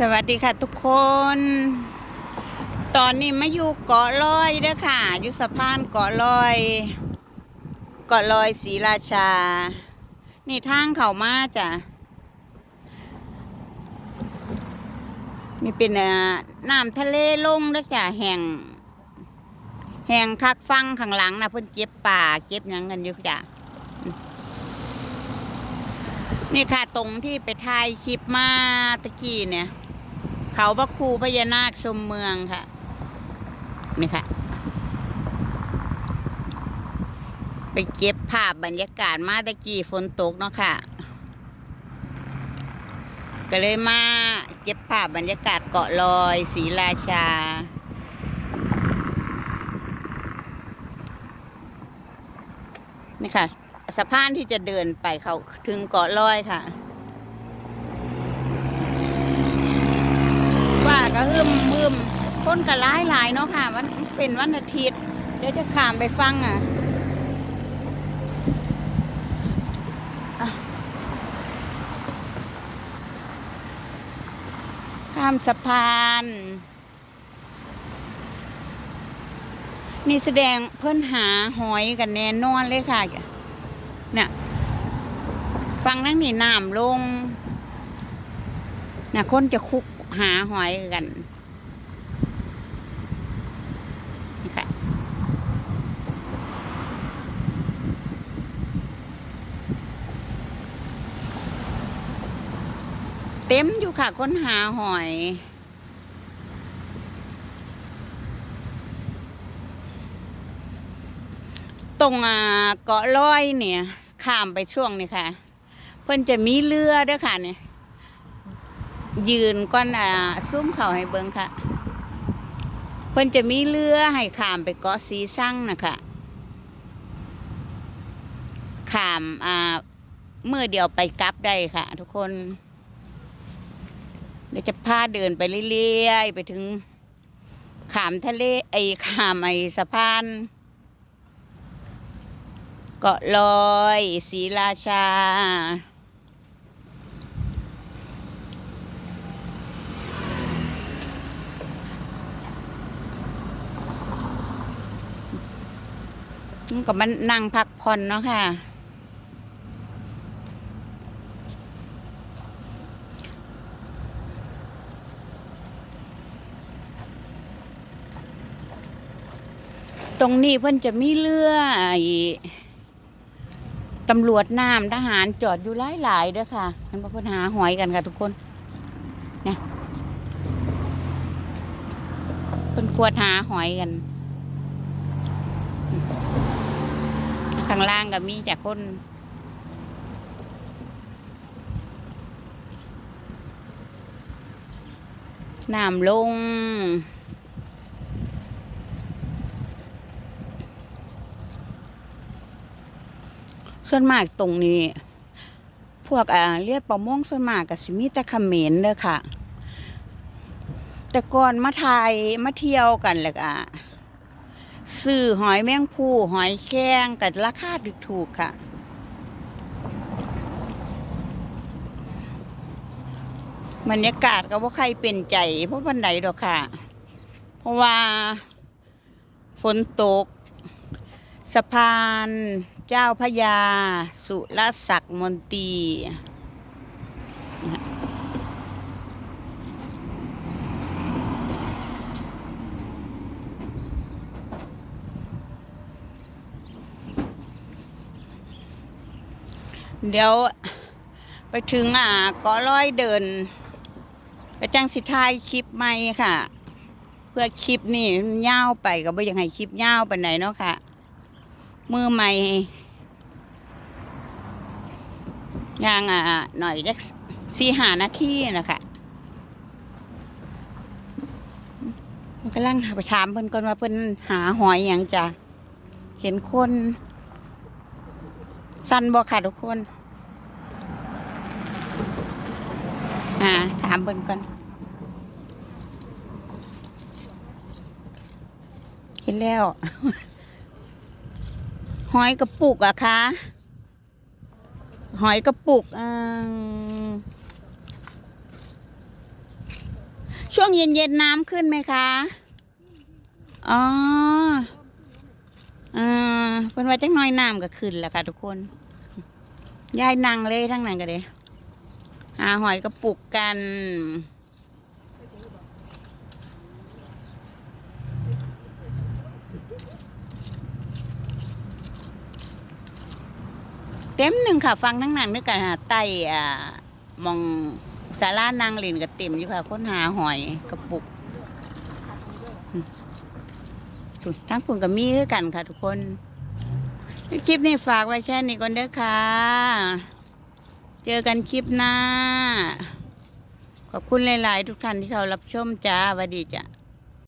สวัสดีค่ะทุกคน ตอนนี้มาอยู่เกาะลอยเด้อค่ะ อยู่สะพานเกาะลอย เกาะลอยศรีราชา นี่ทางเขามาจ้ะ นี่เป็นน้ำทะเลลงเด้อจ้ะแห่ง แห่งคักฟังข้างหลังนะเพิ่นเก็บป่าเก็บยังกันอยู่จ้ะ นี่ค่ะตรงที่ไปถ่ายคลิปมาตะกี้เนี่ย เขาพระครูพญานาคชมเมืองค่ะ นี่ค่ะ ไปเก็บภาพบรรยากาศมาตะกี้ฝนตกเนาะค่ะ ก็เลยมาเก็บภาพบรรยากาศเกาะลอยศรีราชานี่ค่ะสะพานที่จะเดินไปเขาถึงเกาะลอยค่ะ ว่า ก็หึมมึมคนก็ร้ายหลายเนาะค่ะวันเป็นวันอาทิตย์ เดี๋ยวจะข้ามไปฟังอะข้ามสะพาน นี่แสดงเพิ่อนหาหอยกันแน่นอนเลยค่ะเนี่ยฟังนั่งนี่น้ำลงน่ะคนจะคุก หาหอยกันนี่ค่ะเต็มอยู่ค่ะคนหาหอย ตรงเกาะลอยเนี่ย ข้ามไปช่วงนี้ค่ะ เพิ่นจะมีเรือด้วยค่ะเนี่ย ยืนก้อนอ่าซุ้มเขาให้เบิงค่ะเพิ่นจะมีเรือให้ขามไปเกาะสีช่างนะคะขามอ่าเมื่อเดียวไปกลับได้ค่ะ ทุกคนเดี๋ยวจะพาเดินไปเรื่อยๆไปถึงขามทะเลไอ้ขามไอ้สะพานเกาะลอยศรีราชา ก็มันนั่งพักผ่อนเนาะค่ะ ตรงนี้เพิ่นจะมีเรืออตำรวจน้ำทหารจอดอยู่หลายๆเด้อค่ะเห็นว่าเพิ่นหาหอยกันค่ะทุกคนเนี่ยเพิ่นควดหาหอยกัน ข้างล่างก็มีแต่คนน้ำลง ส่วนมากตรงนี้ พวกอ่าเรียกประมงส่วนมากกับสิมีแต่เขมรเด้อค่ะ แต่ก่อนมาไทยมาเที่ยวกันแหละอะ ซื้อหอยแมงผู้หอยแครงกับราคาถูกๆค่ะ บรรยากาศก็ว่าใครเป็นใจเพราะวันไหนดอกค่ะ เพราะว่าฝนตก สะพาน เจ้าพระยา สุรศักดิ์มนตรี เดี๋ยวไปถึงอ่าก็ร้อยเดินกระจังสิทายคลิปใหม่ค่ะ เพื่อคลิปนี่มันยาวไปก็บ่ยังให้คลิปยาวไปไหนเนาะค่ะ มือใหม่ย่างอะหน่อยจักสี่หานาทีนะคะมันกำลังไปถามเพิ่นก่อนว่าเพิ่นหาหอยอย่างจ้ะเห็นคน สั้นบ่ค่ะทุกคน อ่า ถามเพิ่นก่อน เห็นแล้ว หอยกระปุกอะคะ หอยกระปุกอืมช่วงเย็นๆน้ำขึ้นไหมคะ อ๋อ เป็นว่าจังน้อยน้ำก็ขึ้นแล้วค่ะ ทุกคนยายนั่งเลยทั้งนั้นก็เลยหาหอยกระปุกกัน เต็มหนึ่งค่ะ ฟังทั้งนั้นด้วยกันหาไต่อ่ามองสารานางลินก็เต็มอยู่ค่ะ ค้นหาหอยกระปุกอืมถูกทั้งคุณกับมีด้วยกันค่ะทุกคน คลิปนี้ฝากไว้แค่นี้ก่อนเด้อค่ะ เจอกันคลิปหน้า ขอบคุณหลาย ๆ ทุกท่านที่เขารับชมจ้าสวัสดีจ้ะ